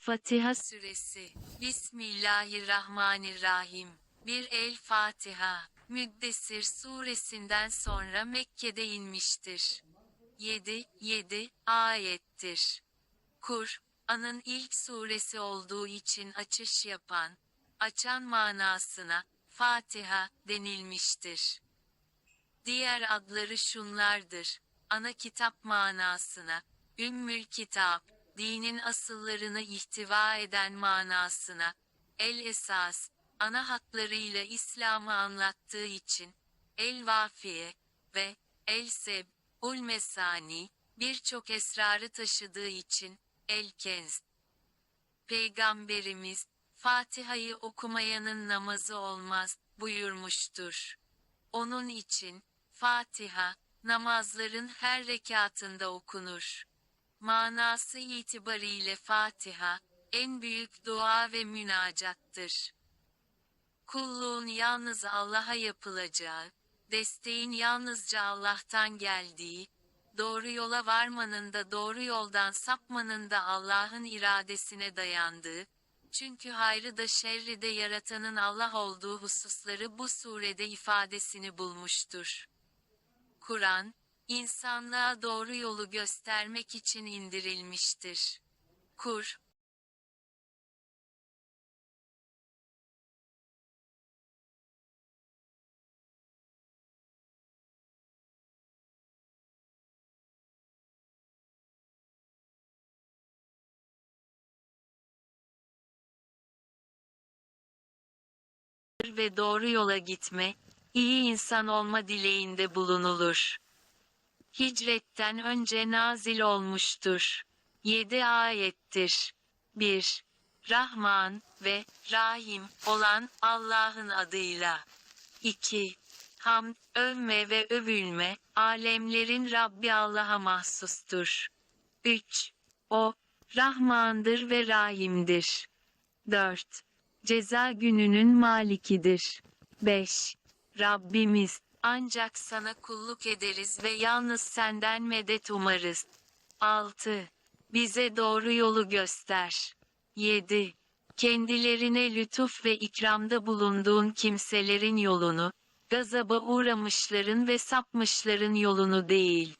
Fatiha Suresi Bismillahirrahmanirrahim Bir El Fatiha Müddessir suresinden sonra Mekke'de inmiştir. 7, 7 ayettir. Kur'an'ın ilk suresi olduğu için açış yapan, açan manasına, Fatiha, denilmiştir. Diğer adları şunlardır. Ana kitap manasına, Ümmül Kitap, dinin asıllarını ihtiva eden manasına, El Esas, ana hatlarıyla İslam'ı anlattığı için, El Vafiye ve El Seb, Ul Mesani, birçok esrarı taşıdığı için, El Kenz. Peygamberimiz, Fatiha'yı okumayanın namazı olmaz, buyurmuştur. Onun için, Fatiha, namazların her rekatında okunur. Manası itibariyle Fatiha, en büyük dua ve münacattır. Kulluğun yalnız Allah'a yapılacağı, desteğin yalnızca Allah'tan geldiği, doğru yola varmanın da doğru yoldan sapmanın da Allah'ın iradesine dayandığı, çünkü hayrı da şerri de yaratanın Allah olduğu hususları bu surede ifadesini bulmuştur. Kur'an, insanlığa doğru yolu göstermek için indirilmiştir. Kur, ve doğru yola gitme, iyi insan olma dileğinde bulunulur. Hicretten önce nazil olmuştur. 7 ayettir. 1. Rahman ve Rahim olan Allah'ın adıyla. 2. Hamd, övme ve övülme, alemlerin Rabbi Allah'a mahsustur. 3. O, Rahmandır ve Rahim'dir. 4. Ceza gününün malikidir. 5. Rabbimiz, ancak sana kulluk ederiz ve yalnız senden medet umarız. 6. Bize doğru yolu göster. 7. Kendilerine lütuf ve ikramda bulunduğun kimselerin yolunu, gazaba uğramışların ve sapmışların yolunu değil.